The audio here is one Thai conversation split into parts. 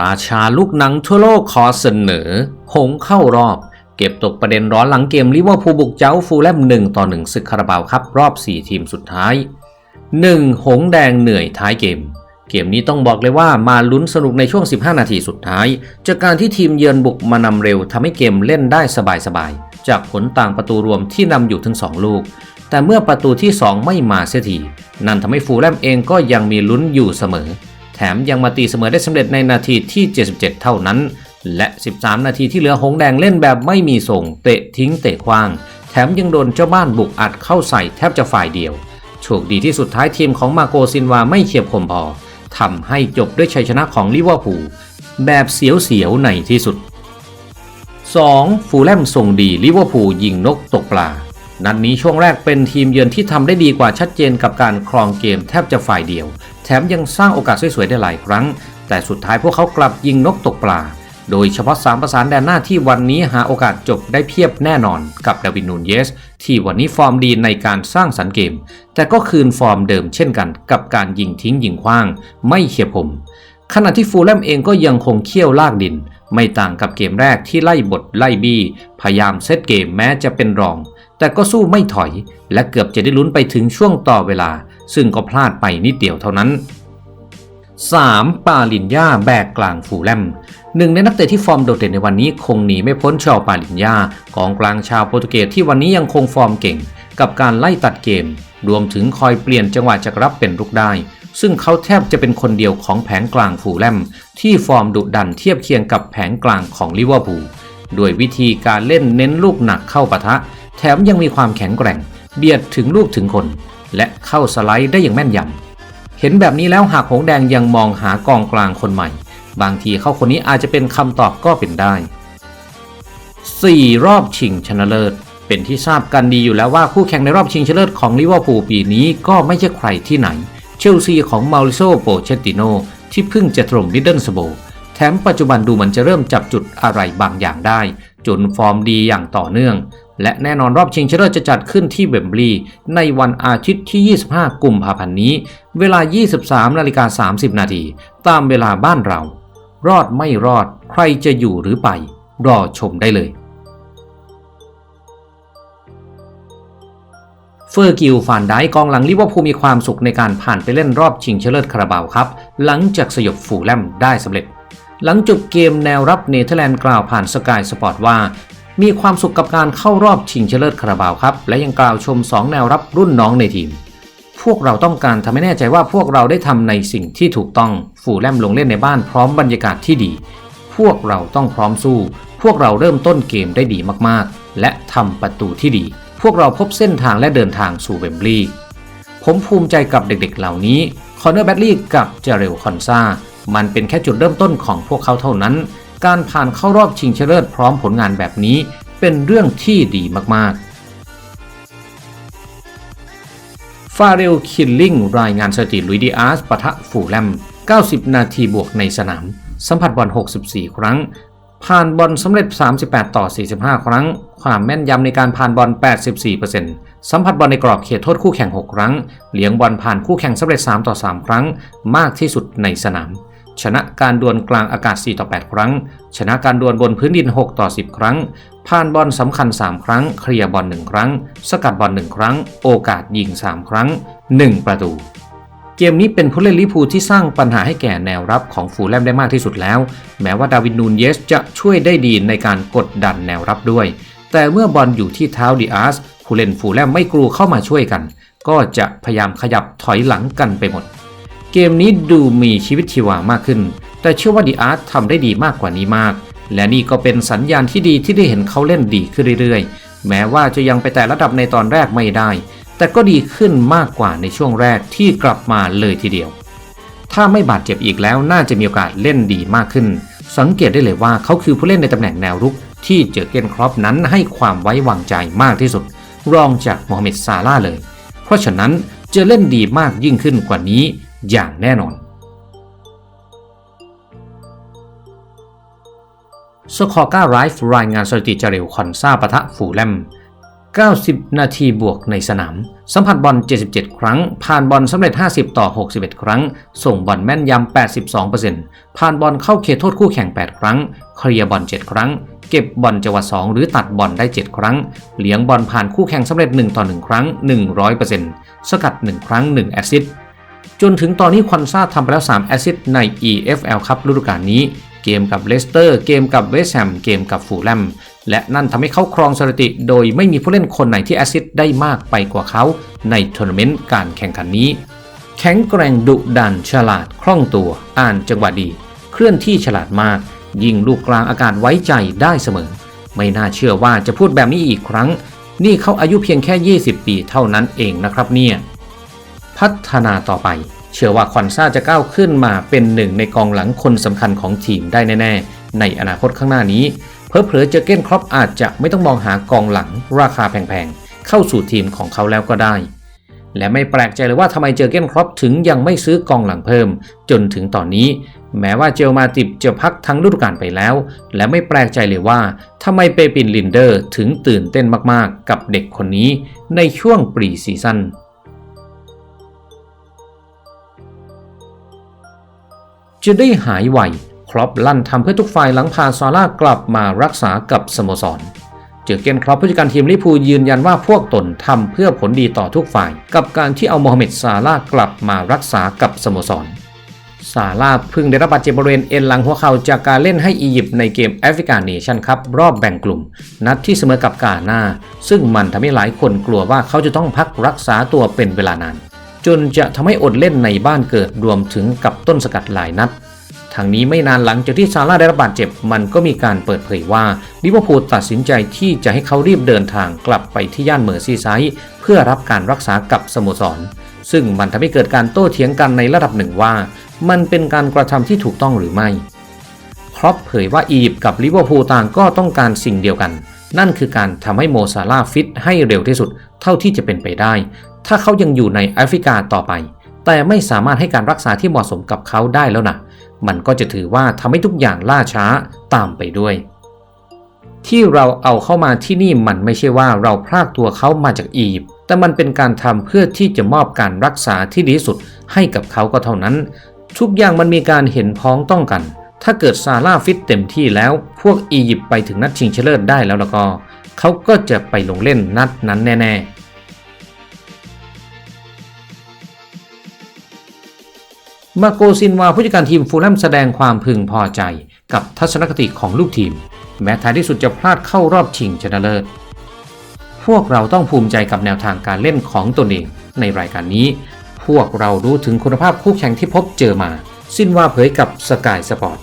ราชาลูกหนังทั่วโลกขอเสนอ หงเข้ารอบ เก็บตกประเด็นร้อนหลังเกมลิเวอร์พูลบุกเจ้าฟูลแลม1ต่อ1ศึกคาราบาวครับรอบ 4 ทีมสุดท้าย 1. หงแดงเหนื่อยท้ายเกม เกมนี้ต้องบอกเลยว่ามาลุ้นสนุกในช่วง 15 นาทีสุดท้าย จากการที่ทีมเยือนบุกมานำเร็วทำให้เกมเล่นได้สบายๆ จากผลต่างประตูรวมที่นำอยู่ถึง 2 ลูก แต่เมื่อประตูที่ 2 ไม่มาเสียทีนั่นทำให้ฟูลแลมเองก็ยังมีลุ้นอยู่เสมอ แถมยังมาตีเสมอได้สำเร็จในนาทีที่ 77 เท่านั้น และ 13 นาทีที่เหลือหงแดงเล่นแบบไม่มีส่งเตะทิ้งเตะคว้าง แถมยังโดนเจ้าบ้านบุกอัดเข้าใส่แทบจะฝ่ายเดียว โชคดีที่สุดท้ายทีมของมาโกซินวาไม่เฉียบคมพอทำให้จบด้วยชัยชนะของลิเวอร์พูลแบบเสียวๆในที่สุด 2. ฟูลแลมส่งดีลิเวอร์พูลยิงนกตกปลา นัดนนี้ช่วงแรกเป็นทีมเยือนที่ทำได้ดีกว่าชัดเจนกับการครองเกมแทบจะฝ่ายเดียว แถมยังสร้างโอกาสสวยๆได้หลายครั้ง แต่สุดท้ายพวกเขากลับยิงนกตกปลา โดยเฉพาะสามประสานแดนหน้าที่วันนี้หาโอกาสจบได้เพียบแน่นอนกับดาวินนูนเยส ที่วันนี้ฟอร์มดีในการสร้างสรรค์เกม แต่ก็คืนฟอร์มเดิมเช่นกันกับการยิงทิ้งยิงคว้าง ไม่เฉียบคมขณะที่ฟูลแลมเองก็ยังคงเคี่ยวลากดิน ไม่ต่างกับเกมแรกที่ไล่บทไล่บี้พยายามเซตเกมแม้จะเป็นรอง แต่ก็สู้ไม่ถอยและเกือบจะได้ลุ้นไปถึงช่วงต่อเวลา ซึ่งก็พลาดไปนิดเดียวเท่านั้น 3. ปาลินยาแบกกลางฟูแลมหนึ่งในนักเตะที่ฟอร์มโดดเด่นในวันนี้คงหนีไม่พ้นชาวปาลินยากองกลางชาวโปรตุเกสที่วันนี้ยังคงฟอร์มเก่ง กับการไล่ตัดเกม รวมถึงคอยเปลี่ยนจังหวะจากรับเป็นรุกได้ ซึ่งเขาแทบจะเป็นคนเดียวของแผงกลางฟูแลมที่ฟอร์มดุดันเทียบเคียงกับแผงกลางของลิเวอร์พูลด้วยวิธีการเล่นเน้นลูกหนักเข้าปะทะ แถมยังมีความแข็งแกร่ง เบียดถึงลูกถึงคน และเข้าสไลด์ได้อย่างแม่นยำ เห็นแบบนี้แล้วหากหงแดงยังมองหากองกลางคนใหม่ บางทีเข้าคนนี้อาจจะเป็นคำตอบก็เป็นได้ 4. รอบชิงชนะเลิศ เป็นที่ทราบกันดีอยู่แล้วว่าคู่แข่งในรอบชิงชนะเลิศของลิเวอร์พูลปีนี้ก็ไม่ใช่ใครที่ไหน เชลซีของมาริโซโปเชตติโนที่เพิ่งจะถล่มลิดเดิลสโบแถมปัจจุบันดูเหมือนจะเริ่มจับจุดอะไรบางอย่างได้ จนฟอร์มดีอย่างต่อเนื่อง และแน่นอนรอบชิงชนะเลิศจะจัดขึ้นที่เวมบลีย์ในวันอาทิตย์ที่ 25 กุมภาพันธ์นี้ เวลา 23นาฬิกา30 นาทีตามเวลาบ้านเรา รอดไม่รอดใครจะอยู่หรือไป รอชมได้เลย เฟอร์กิลฟานไดกองหลังลิเวอร์พูลมีความสุขในการผ่านไปเล่นรอบชิงชนะเลิศคาราบาวครับ หลังจากสยบฟูแลมได้สำเร็จหลังจบเกมแนวรับเนเธอร์แลนด์กล่าวผ่านสกายสปอร์ตว่า มีความสุขกับการเข้ารอบชิงชนะเลิศคาราบาวครับ และยังกล่าวชม 2 แนวรับรุ่นน้องในทีม พวกเราต้องการทำให้แน่ใจว่าพวกเราได้ทำในสิ่งที่ถูกต้องฟูลแลมลงเล่นในบ้านพร้อมบรรยากาศที่ดี พวกเราต้องพร้อมสู้ พวกเราเริ่มต้นเกมได้ดีมากๆ และทำประตูที่ดี พวกเราพบเส้นทางและเดินทางสู่เวมบลีย์ผมภูมิใจกับเด็กๆ เหล่านี้คอนเนอร์แบดลีย์กับเจเรลคอนซามันเป็นแค่จุดเริ่มต้นของพวกเขาเท่านั้น การผ่านเข้ารอบชิงชนะเลิศพร้อมผลงานแบบนี้ เป็นเรื่องที่ดีมากๆ ฟาเรลคินลิงรายงานสถิติลุยดีอาร์สปะทะฟูแลม 90 นาทีบวกในสนาม สัมผัสบอล 64 ครั้ง ผ่านบอลสำเร็จ 38 ต่อ 45 ครั้ง ความแม่นยำในการผ่านบอล 84%สัมผัสบอลในกรอบเขตโทษคู่แข่ง 6 ครั้ง เลี้ยงบอลผ่านคู่แข่งสำเร็จ 3 ต่อ 3 ครั้ง มากที่สุดในสนาม ชนะการดวลกลางอากาศ 4 ต่อ 8 ครั้ง ชนะการดวลบนพื้นดิน 6 ต่อ 10 ครั้ง ผ่านบอลสำคัญ 3 ครั้ง เคลียร์บอล 1 ครั้ง สกัดบอล 1 ครั้ง โอกาสยิง 3 ครั้ง 1 ประตูเกมนี้เป็นผู้เล่นลิพูที่สร้างปัญหาให้แก่แนวรับของฟูแลมได้มากที่สุดแล้ว แม้ว่าดาวินนูนเยสจะช่วยได้ดีในการกดดันแนวรับด้วย แต่เมื่อบอลอยู่ที่เท้าดิอาสผู้เล่นฟูแลมไม่กลัวเข้ามาช่วยกัน ก็จะพยายามขยับถอยหลังกันไปหมด เกมนี้ดูมีชีวิตชีวามากขึ้น แต่เชื่อว่าดิอาร์ตทำได้ดีมากกว่านี้มาก และนี่ก็เป็นสัญญาณที่ดีที่ได้เห็นเขาเล่นดีขึ้นเรื่อยๆ แม้ว่าจะยังไปแต่ระดับในตอนแรกไม่ได้ แต่ก็ดีขึ้นมากกว่าในช่วงแรกที่กลับมาเลยทีเดียว ถ้าไม่บาดเจ็บอีกแล้วน่าจะมีโอกาสเล่นดีมากขึ้น สังเกตได้เลยว่าเขาคือผู้เล่นในตำแหน่งแนวรุกที่เจอเกนครอปนั้นให้ความไว้วางใจมากที่สุด รองจากโมฮัมเหม็ดซาร่าเลย เพราะฉะนั้นจะเล่นดีมากยิ่งขึ้นกว่านี้ อย่างแน่นอน สคอร์ก้าไรฟ์รายงานสถิติจาเรลคอนซาปะทะฟูแลม 90 นาทีบวกในสนาม สัมผัสบอล 77 ครั้ง ผ่านบอลสำเร็จ 50 ต่อ 61 ครั้ง ส่งบอลแม่นยำ 82%ผ่านบอลเข้าเขตโทษคู่แข่ง 8 ครั้ง เคลียร์บอล 7 ครั้งเก็บบอลจังหวะ2หรือตัดบอลได้ 7 ครั้ง เลี้ยงบอลผ่านคู่แข่งสำเร็จ 1 ต่อ 1 ครั้ง 100%สกัด 1 ครั้ง 1 แอสซิสต์ จนถึงตอนนี้ควันซ่าทำไปแล้ว 3 แอสซิสใน EFL ครับฤดูกาลนี้ เกมกับเลสเตอร์ เกมกับเวสต์แฮม เกมกับฟูลแลม และนั่นทำให้เขาครองสถิติ โดยไม่มีผู้เล่นคนไหนที่แอสซิสได้มากไปกว่าเขาในทัวร์นาเมนต์การแข่งขันนี้ แข็งแกร่งดุดันฉลาดคล่องตัว อ่านจังหวะดี เคลื่อนที่ฉลาดมาก ยิงลูกกลางอากาศไว้ใจได้เสมอ ไม่น่าเชื่อว่าจะพูดแบบนี้อีกครั้ง นี่เขาอายุเพียงแค่ 20 ปีเท่านั้นเองนะครับเนี่ย พัฒนาต่อไป เชื่อว่าคอนซ่าจะก้าวขึ้นมาเป็นหนึ่งในกองหลังคนสำคัญของทีมได้แน่ๆ ในอนาคตข้างหน้านี้ เพอเพลอเจอเก้นครอปอาจจะไม่ต้องมองหากองหลังราคาแพงๆ เข้าสู่ทีมของเขาแล้วก็ได้ และไม่แปลกใจเลยว่าทำไมเจอเก้นครอปถึงยังไม่ซื้อกองหลังเพิ่ม จนถึงตอนนี้ แม้ว่าเจลมาติบจะพักทั้งฤดูกาลไปแล้ว และไม่แปลกใจเลยว่าทำไมเปปินลินเดอร์ถึงตื่นเต้นมากๆ กับเด็กคนนี้ในช่วงปรีซีซั่น จะได้หายไวครอปลั่นทำเพื่อทุกฝ่ายหลังพาซาร่ากลับมารักษากับสโมสร เจอเกนครอปผู้จัดการทีมลิพูยืนยันว่าพวกตนทำเพื่อผลดีต่อทุกฝ่าย กับการที่เอาโมฮัมเหม็ดซาร่ากลับมารักษากับสโมสร ซาร่าเพิ่งได้รับบาดเจ็บบริเวณเอ็นหลังหัวเข่าจากการเล่นให้อียิปต์ในเกมแอฟริกาเนชั่นคัพรอบแบ่งกลุ่ม นัดที่เสมอกับกาหน้า ซึ่งมันทำให้หลายคนกลัวว่าเขาจะต้องพักรักษาตัวเป็นเวลานาน จนจะทำให้อดเล่นในบ้านเกิดรวมถึงกับต้นสกัดหลายนัดทางนี้ไม่นานหลังจากที่ซาร่าได้รับบาดเจ็บ มันก็มีการเปิดเผยว่าลิเวอร์พูลตัดสินใจที่จะให้เขารีบเดินทางกลับไปที่ย่านเมอร์ซีไซด์เพื่อรับการรักษากับสโมสร ซึ่งมันทำให้เกิดการโต้เถียงกันในระดับหนึ่งว่า มันเป็นการกระทำที่ถูกต้องหรือไม่ครอปเผยว่าอียิปต์กับลิเวอร์พูลต่างก็ต้องการสิ่งเดียวกัน นั่นคือการทำให้โมซาลาฟิตให้เร็วที่สุด เท่าที่จะเป็นไปได้ ถ้าเขายังอยู่ในแอฟริกาต่อไป แต่ไม่สามารถให้การรักษาที่เหมาะสมกับเขาได้แล้วนะมันก็จะถือว่าทำให้ทุกอย่างล่าช้าตามไปด้วย ที่เราเอาเข้ามาที่นี่มันไม่ใช่ว่าเราพรากตัวเขามาจากอียิปต์แต่มันเป็นการทำเพื่อที่จะมอบการรักษาที่ดีสุดให้กับเขาก็เท่านั้น ทุกอย่างมันมีการเห็นพ้องต้องกัน ถ้าเกิดซาร่าฟิตเต็มที่แล้ว พวกอียิปต์ไปถึงนัดชิงชนะเลิศได้แล้วแล้วก็ เขาก็จะไปลงเล่นนัดนั้นแน่ ๆ มาโกซินวาผู้จัดการทีมฟูลแลมแสดงความพึงพอใจกับทัศนคติของลูกทีม แม้ท้ายที่สุดจะพลาดเข้ารอบชิงชนะเลิศ พวกเราต้องภูมิใจกับแนวทางการเล่นของตนเอง ในรายการนี้ พวกเรารู้ถึงคุณภาพคู่แข่งที่พบเจอมาสิ้นวาเผยกับสกายสปอร์ต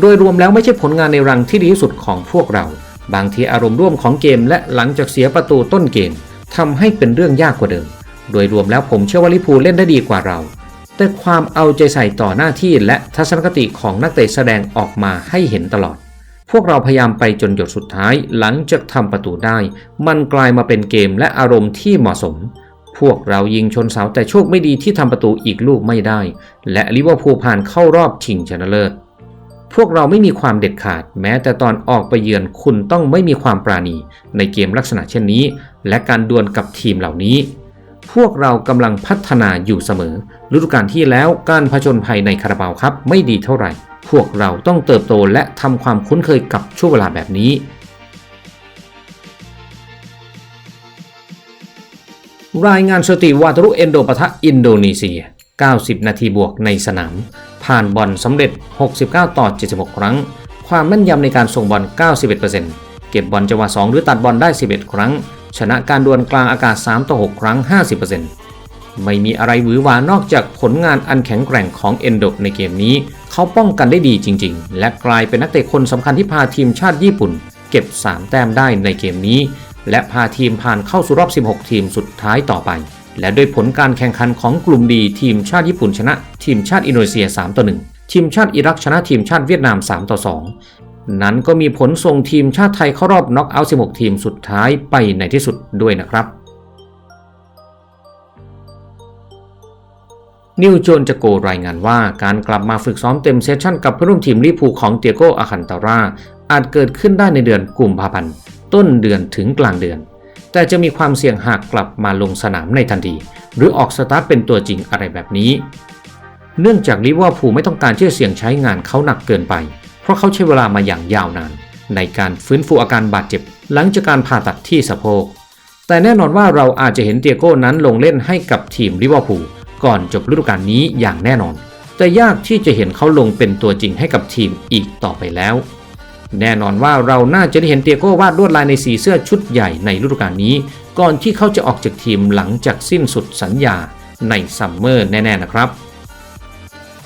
โดยรวมแล้วไม่ใช่ผลงานในรังที่ดีที่สุดของพวกเรา บางทีอารมณ์ร่วมของเกมและหลังจากเสียประตูต้นเกมทำให้เป็นเรื่องยากกว่าเดิม โดยรวมแล้วผมเชื่อว่าลิพูเล่นได้ดีกว่าเรา แต่ความเอาใจใส่ต่อหน้าที่และทัศนคติของนักเตะแสดงออกมาให้เห็นตลอด พวกเราพยายามไปจนหยดสุดท้าย หลังจากทำประตูได้ มันกลายมาเป็นเกมและอารมณ์ที่เหมาะสม พวกเรายิงชนเสาแต่โชคไม่ดีที่ทำประตูอีกลูกไม่ได้ และลิเวอร์พูลผ่านเข้ารอบชิงชนะเลิศพวกเราไม่มีความเด็ดขาด แม้แต่ตอนออกไปเยือนคุณต้องไม่มีความปราณี ในเกมลักษณะเช่นนี้ และการดวลกับทีมเหล่านี้ พวกเรากำลังพัฒนาอยู่เสมอ ฤดูกาลที่แล้วการผจญภัยในคาราบาวครับไม่ดีเท่าไหร่ พวกเราต้องเติบโตและทำความคุ้นเคยกับช่วงเวลาแบบนี้ รายงานสติวาตรุเอนโดปะทะอินโดนีเซีย 90 นาทีบวกในสนาม ผ่านบอลสำเร็จ 69 ต่อ 76 ครั้ง ความแม่นยำในการส่งบอล 91%เก็บบอลจังหวะ2หรือตัดบอลได้ 11 ครั้ง ชนะการดวลกลางอากาศ 3 ต่อ 6 ครั้ง 50%ไม่มีอะไรหวือหวานอกจากผลงานอันแข็งแกร่งของเอนโดในเกมนี้ เขาป้องกันได้ดีจริง ๆ และกลายเป็นนักเตะคนสำคัญที่พาทีมชาติญี่ปุ่น เก็บ 3 แต้มได้ในเกมนี้ และพาทีมผ่านเข้าสู่รอบ 16 ทีมสุดท้ายต่อไป และด้วยผลการแข่งขันของกลุ่มดีทีมชาติญี่ปุ่นชนะ ทีมชาติอินโดนีเซีย 3 ต่อ 1ทีมชาติอิรักชนะทีมชาติเวียดนาม 3 ต่อ 2 นั้นก็มีผลส่งทีมชาติไทยเข้ารอบน็อกเอาท์ 16 ทีมสุดท้ายไปในที่สุดด้วยนะครับนิวโจนจะโกรายงานว่าการกลับมาฝึกซ้อมเต็มเซสชั่นกับเพื่อนร่วมทีมลิพูของเตียโกอาคันตาราอาจเกิดขึ้นได้ในเดือนกุมภาพันธ์ ต้นเดือนถึงกลางเดือน แต่จะมีความเสี่ยงหากกลับมาลงสนามในทันที หรือออกสตาร์ทเป็นตัวจริงอะไรแบบนี้ เนื่องจากลิเวอร์พูลไม่ต้องการที่จะเสี่ยงใช้งานเขาหนักเกินไป เพราะเขาใช้เวลามาอย่างยาวนาน ในการฟื้นฟูอาการบาดเจ็บ หลังจากการผ่าตัดที่สะโพก แต่แน่นอนว่าเราอาจจะเห็นเตียโก้นั้นลงเล่นให้กับทีมลิเวอร์พูลก่อนจบฤดูกาลนี้อย่างแน่นอน แต่ยากที่จะเห็นเขาลงเป็นตัวจริงให้กับทีมอีกต่อไปแล้ว แน่นอนว่าเราน่าจะได้เห็นเตียโก้วาดลวดลายในสีเสื้อชุดใหญ่ในฤดูกาลนี้ ก่อนที่เขาจะออกจากทีมหลังจากสิ้นสุดสัญญาในซัมเมอร์แน่ๆนะครับ